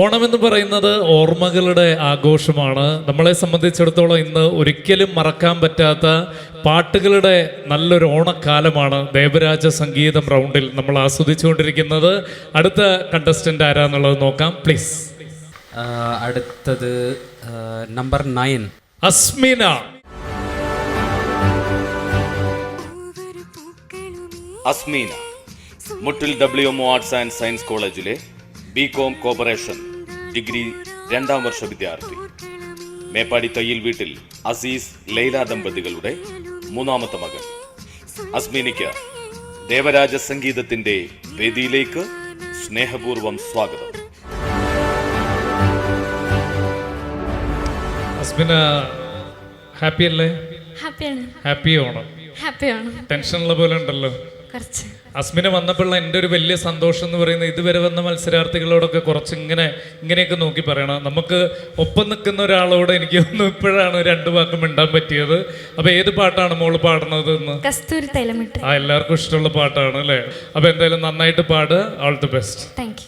ഓണം എന്ന് പറയുന്നത് ഓർമ്മകളുടെ ആഘോഷമാണ്. നമ്മളെ സംബന്ധിച്ചിടത്തോളം ഇന്ന് ഒരിക്കലും മറക്കാൻ പറ്റാത്ത പാട്ടുകളുടെ നല്ലൊരു ഓണക്കാലമാണ് ദേവരാജ സംഗീതം റൗണ്ടിൽ നമ്മൾ ആസ്വദിച്ചുകൊണ്ടിരിക്കുന്നത്. അടുത്ത കണ്ടസ്റ്റന്റ് ആരാന്നുള്ളത് നോക്കാം പ്ലീസ് അടുത്തത് number nine Asmina. Asmeena. Muttil W M arts and science കോളേജിലെ ബി കോം കോപ്പറേഷൻ ഡിഗ്രി രണ്ടാം വർഷ വിദ്യാർത്ഥി. മേപ്പാടി തയ്യിൽ വീട്ടിൽ അസീസ് ലൈല ദമ്പതികളുടെ മൂന്നാമത്തെ മകൻ. അസ്മിനിക്ക് ദേവരാജ സംഗീതത്തിന്റെ വേദിയിലേക്ക് സ്നേഹപൂർവം സ്വാഗതം. അസ്മിന ഹാപ്പി അല്ലേ ഹാപ്പിയാണ്? ഹാപ്പി ഓണം ഹാപ്പിയാണ്. ടെൻഷനുള്ള പോലെ ഉണ്ടല്ലോ. കുറച്ച്. അസ്മിന വന്നപ്പോഴുള്ള എന്റെ ഒരു വലിയ സന്തോഷം എന്ന് പറയുന്നത് ഇതുവരെ വന്ന മത്സരാർത്ഥികളോടൊക്കെ കുറച്ച് ഇങ്ങനെ ഇങ്ങനെയൊക്കെ നോക്കി പറയണം. നമുക്ക് ഒപ്പം നിൽക്കുന്ന ഒരാളോട് എനിക്ക് തോന്നുന്നു ഇപ്പോഴാണ് രണ്ട് വാക്ക് മിണ്ടാൻ പറ്റിയത്. അപ്പൊ ഏത് പാട്ടാണ് മോൾ പാടുന്നത് എന്ന് കസ്തൂരി തൈലമിട്ട്. ആ എല്ലാവർക്കും ഇഷ്ടമുള്ള പാട്ടാണ് അല്ലേ? അപ്പൊ എന്തായാലും നന്നായിട്ട് പാട്. All the best thank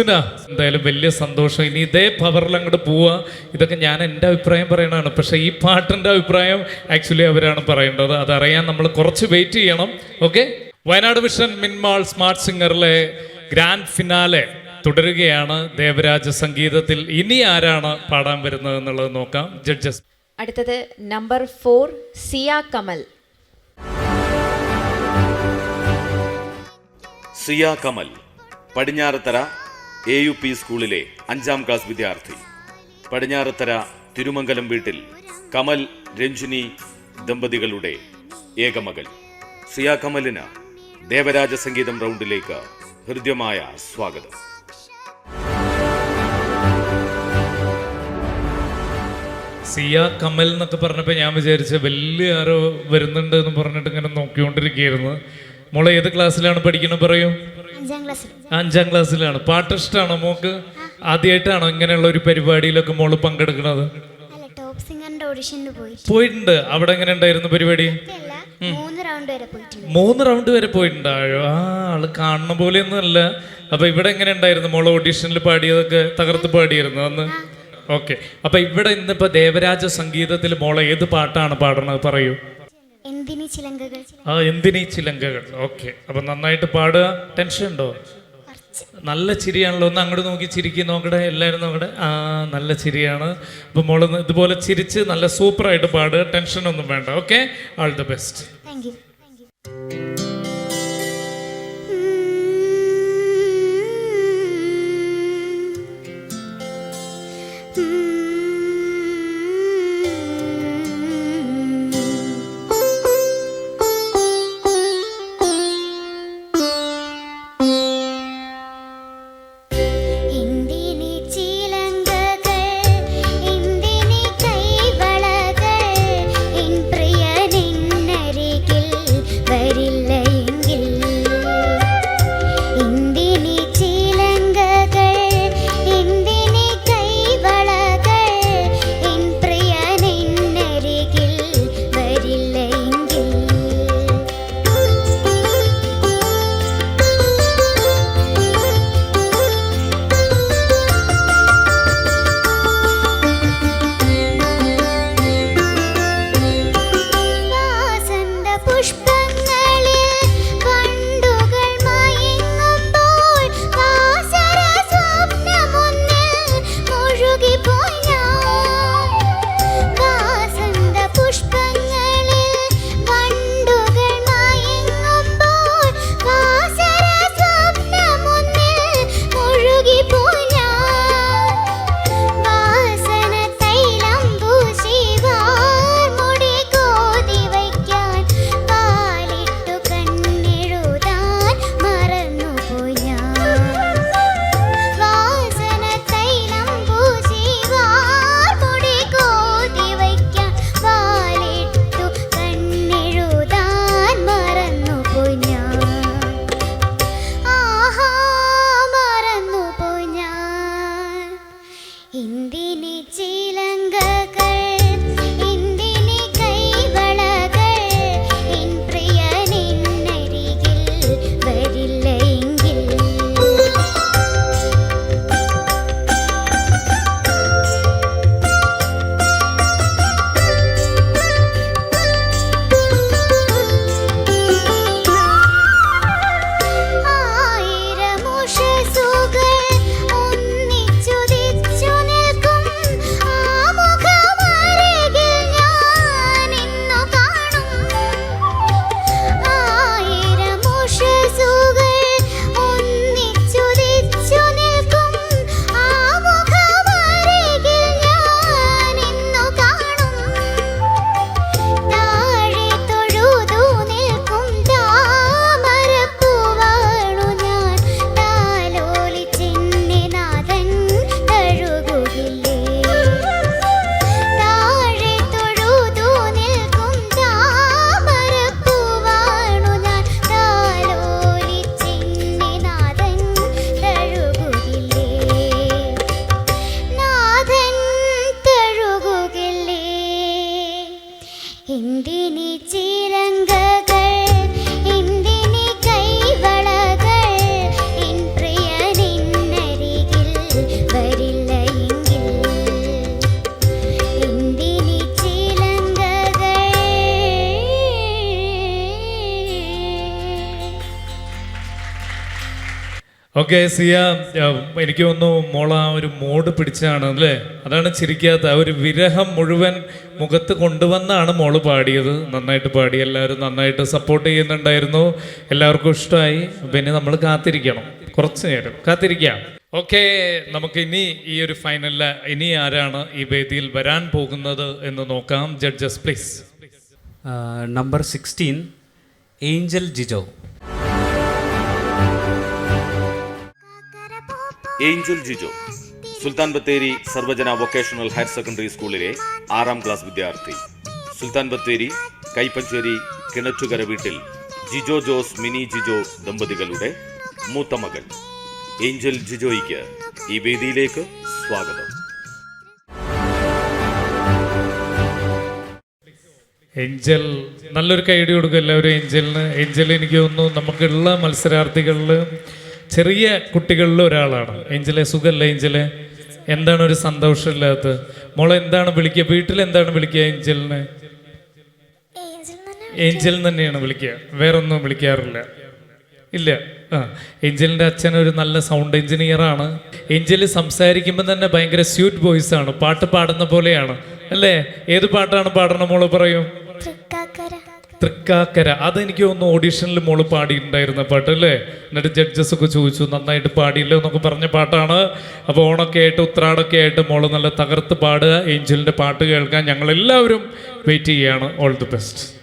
Asmina എന്തായാലും വലിയ സന്തോഷം. ഇനി ഇതേ പവറിൽ അങ്ങോട്ട് പോവുക ഇതൊക്കെ ഞാൻ എന്റെ അഭിപ്രായം പറയണതാണ്. പക്ഷേ ഈ പാട്ടിന്റെ അഭിപ്രായം ആക്ച്വലി അവരാണ് പറയേണ്ടത്. അതറിയാൻ നമ്മൾ കുറച്ച് വെയിറ്റ് ചെയ്യണം. ഓക്കെ വയനാട് വിഷൻ മിൻമാൾ സ്മാർട്ട് സിംഗറിലെ ഗ്രാൻഡ് ഫിനാലെ തുടരുകയാണ് ദേവരാജ സംഗീതത്തിൽ. ഇനി ആരാണ് പാടാൻ വരുന്നത് എന്നുള്ളത് നോക്കാം. ജഡ്ജസ് അടുത്തത് number four Siya Kamal. Siya Kamal Padinjarathara A U P സ്കൂളിലെ അഞ്ചാം ക്ലാസ് വിദ്യാർത്ഥി. പടിഞ്ഞാറത്തര തിരുമംഗലം വീട്ടിൽ കമൽ രഞ്ജിനി ദമ്പതികളുടെ ഏകമകൾ സിയ കമലിന് ദേവരാജ സംഗീതം റൗണ്ടിലേക്ക് ഹൃദ്യമായ സ്വാഗതം. സിയ കമൽ എന്നൊക്കെ പറഞ്ഞപ്പോൾ ഞാൻ വിചാരിച്ച വലിയ ആരോ വരുന്നുണ്ട് എന്ന് പറഞ്ഞിട്ട് ഇങ്ങനെ നോക്കിക്കൊണ്ടിരിക്കുകയായിരുന്നു. മോളെ ഏത് ക്ലാസ്സിലാണ് പഠിക്കണം പറയൂ? അഞ്ചാം ക്ലാസ്സിലാണ്. പാട്ട് ഇഷ്ടമാണോ മോക്ക്? ആദ്യമായിട്ടാണോ ഇങ്ങനെയുള്ള ഒരു പരിപാടിയിലൊക്കെ മോൾ പങ്കെടുക്കുന്നത് പോയിട്ടുണ്ട്. അവിടെ എങ്ങനെ ഉണ്ടായിരുന്നു പരിപാടി? മൂന്ന് റൗണ്ട് വരെ പോയിട്ടുണ്ടായോ ആ ആൾ കാണുന്ന പോലെയൊന്നും അല്ല അപ്പൊ ഇവിടെ എങ്ങനെ ഉണ്ടായിരുന്നു മോൾ ഓഡിഷനിൽ പാടിയതൊക്കെ? തകർത്ത് പാടിയിരുന്നു അന്ന്? ഓക്കെ. അപ്പൊ ഇവിടെ ഇന്നിപ്പോ ദേവരാജ സംഗീതത്തിൽ മോളെ ഏത് പാട്ടാണ് പാടണത് പറയൂ? ആ എന്തിനീ ചിലങ്കകൾ? ഓക്കെ. അപ്പൊ നന്നായിട്ട് പാടുക. ടെൻഷൻ ഉണ്ടോ? നല്ല ചിരിയാണല്ലോ. ഒന്ന് അങ്ങോട്ട് നോക്കി ചിരിക്കി. നോക്കട്ടെ എല്ലാവരും നോക്കട്ടെ ആ നല്ല ചിരിയാണ്. അപ്പൊ മോൾ ഇതുപോലെ ചിരിച്ച് നല്ല സൂപ്പറായിട്ട് പാടുക. ടെൻഷൻ ഒന്നും വേണ്ട. Okay all the best thank you okay Siya എനിക്ക് തോന്നുന്നു മോള ആ ഒരു മോഡ് പിടിച്ചാണ് അല്ലേ? അതാണ് ചിരിക്കാത്ത. ആ ഒരു വിരഹം മുഴുവൻ മുഖത്ത് കൊണ്ടുവന്നാണ് മോൾ പാടിയത്. നന്നായിട്ട് പാടി എല്ലാവരും നന്നായിട്ട് സപ്പോർട്ട് ചെയ്യുന്നുണ്ടായിരുന്നു. എല്ലാവർക്കും ഇഷ്ടമായി. പിന്നെ നമ്മൾ കാത്തിരിക്കണം. കുറച്ച് നേരം. കാത്തിരിക്കാം. ഓക്കെ നമുക്ക് ഇനി ഈ ഒരു ഫൈനലിൽ ഇനി ആരാണ് ഈ വേദിയിൽ വരാൻ പോകുന്നത് എന്ന് നോക്കാം. Judges please number sixteen Angel Jijo Angel Jijo Sulthan Bathery Sarvajana vocational higher secondary സ്കൂളിലെ ആറാം ക്ലാസ് വിദ്യാർത്ഥി. സുൽത്താൻ ബത്തേരി കൈപ്പഞ്ചേരി കിണറ്റുകര വീട്ടിൽ ജിജോ ജോസ് മിനി ജിജോ ദമ്പതികളുടെ മൂത്ത മകൻ ഏഞ്ചൽ ജിജോയ്ക്ക് ഈ വേദിയിലേക്ക് സ്വാഗതം. ഏഞ്ചൽ നല്ലൊരു കൈഡി കൊടുക്കും എല്ലാവരും ഏഞ്ചലിന്. ഏഞ്ചൽ എനിക്ക് തോന്നുന്നു നമുക്കുള്ള മത്സരാർത്ഥികളിൽ ചെറിയ കുട്ടികളിൽ ഒരാളാണ്. ഏഞ്ചലെ സുഖമല്ല ഏഞ്ചലെ? എന്താണ് ഒരു സന്തോഷമില്ലാത്ത? മോളെ എന്താണ് വിളിക്കുക? വീട്ടിൽ എന്താണ് വിളിക്കുക ഏഞ്ചലിനെ? ഏഞ്ചൽ തന്നെയാണ് വിളിക്കുക. വേറൊന്നും വിളിക്കാറില്ല. ഇല്ല. ആ ഏഞ്ചലിന്റെ അച്ഛൻ ഒരു നല്ല സൗണ്ട് എഞ്ചിനീയർ ആണ്. ഏഞ്ചൽ സംസാരിക്കുമ്പോൾ തന്നെ ഭയങ്കര സ്വീറ്റ് വോയിസ് ആണ്. പാട്ട് പാടുന്ന പോലെയാണ്. അല്ലേ? ഏത് പാട്ടാണ് പാടണം മോൾ പറയും? തൃക്കാക്കര. അതെനിക്ക് തോന്നുന്നു ഓഡീഷനിൽ മോൾ പാടിയിട്ടുണ്ടായിരുന്ന പാട്ട് അല്ലേ എന്നിട്ട് ജഡ്ജസ് ഒക്കെ ചോദിച്ചു നന്നായിട്ട് പാടിയില്ല? എന്നൊക്കെ പറഞ്ഞ പാട്ടാണ്. അപ്പോൾ ഓണൊക്കെ ആയിട്ട് ഉത്രാടൊക്കെ ആയിട്ട് മോൾ നല്ല തകർത്ത് പാടുക ഏഞ്ചലിന്റെ പാട്ട് കേൾക്കാൻ ഞങ്ങളെല്ലാവരും വെയിറ്റ് ചെയ്യുകയാണ്. ഓൾ ദി ബെസ്റ്റ്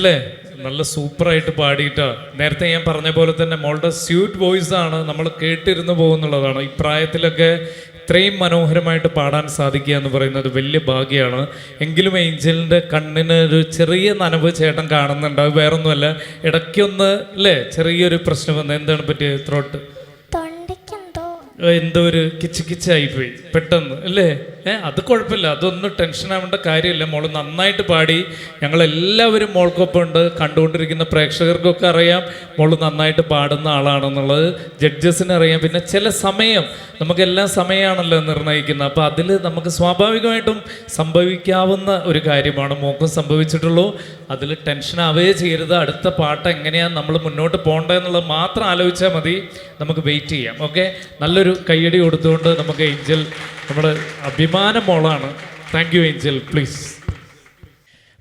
ഏഞ്ചലെ നല്ല സൂപ്പറായിട്ട് പാടിയിട്ട്. നേരത്തെ ഞാൻ പറഞ്ഞ പോലെ തന്നെ മോളുടെ സ്യൂട്ട് വോയിസ് ആണ് നമ്മൾ കേട്ടിരുന്നു പോകുന്നുള്ളതാണ്. ഈ പ്രായത്തിലൊക്കെ ഇത്രയും മനോഹരമായിട്ട് പാടാൻ സാധിക്കുക എന്ന് പറയുന്നത് വലിയ ഭാഗ്യമാണ്. എങ്കിലും ഏഞ്ചലിന്റെ കണ്ണിന് ഒരു ചെറിയ നനവ് ചേട്ടൻ കാണുന്നുണ്ട്. അത് വേറൊന്നുമല്ല ഇടയ്ക്കൊന്ന് അല്ലേ ചെറിയൊരു പ്രശ്നം വന്ന് എന്താണ് പറ്റിയത് ത്രോട്ട് എന്തോ ഒരു കിച്ച് കിച്ചായിപ്പോയി പെട്ടെന്ന് അല്ലേ? ഏ അത് കുഴപ്പമില്ല. അതൊന്നും ടെൻഷൻ ആവേണ്ട കാര്യമില്ല. മോൾ നന്നായിട്ട് പാടി. ഞങ്ങളെല്ലാവരും മോൾക്കൊപ്പം ഉണ്ട് കണ്ടുകൊണ്ടിരിക്കുന്ന പ്രേക്ഷകർക്കൊക്കെ അറിയാം. മോൾ നന്നായിട്ട് പാടുന്ന ആളാണെന്നുള്ളത്. ജഡ്ജസിന് അറിയാം. പിന്നെ ചില സമയം നമുക്കെല്ലാം സമയമാണല്ലോ നിർണയിക്കുന്നത് അപ്പോൾ അതിൽ നമുക്ക് സ്വാഭാവികമായിട്ടും സംഭവിക്കാവുന്ന ഒരു കാര്യമാണ്. മോക്കും സംഭവിച്ചിട്ടുള്ളൂ. അതിൽ ടെൻഷൻ ആവേ ചെയ്യരുത്. അടുത്ത പാട്ട് എങ്ങനെയാണ് നമ്മൾ മുന്നോട്ട് പോകേണ്ടതെന്നുള്ളത് മാത്രം ആലോചിച്ചാൽ മതി. നമുക്ക് വെയിറ്റ് ചെയ്യാം. ഓക്കെ? നല്ലൊരു കയ്യടി കൊടുത്തുകൊണ്ട് നമുക്ക് ഏഞ്ചൽ നമ്മുടെ അഭിമാന മോളാണ്. താങ്ക് യു ഏഞ്ചൽ പ്ലീസ്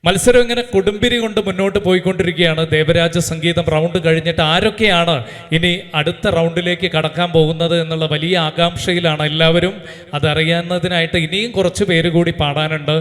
മത്സരം ഇങ്ങനെ കൊടുമ്പിരി കൊണ്ട് മുന്നോട്ട് പോയിക്കൊണ്ടിരിക്കുകയാണ്. ദേവരാജ സംഗീതം റൗണ്ട് കഴിഞ്ഞിട്ട് ആരൊക്കെയാണ് ഇനി അടുത്ത റൗണ്ടിലേക്ക് കടക്കാൻ പോകുന്നത് എന്നുള്ള വലിയ ആകാംക്ഷയിലാണ് എല്ലാവരും. അതറിയുന്നതിനായിട്ട് ഇനിയും കുറച്ച് പേര് കൂടി പാടാനുണ്ട്.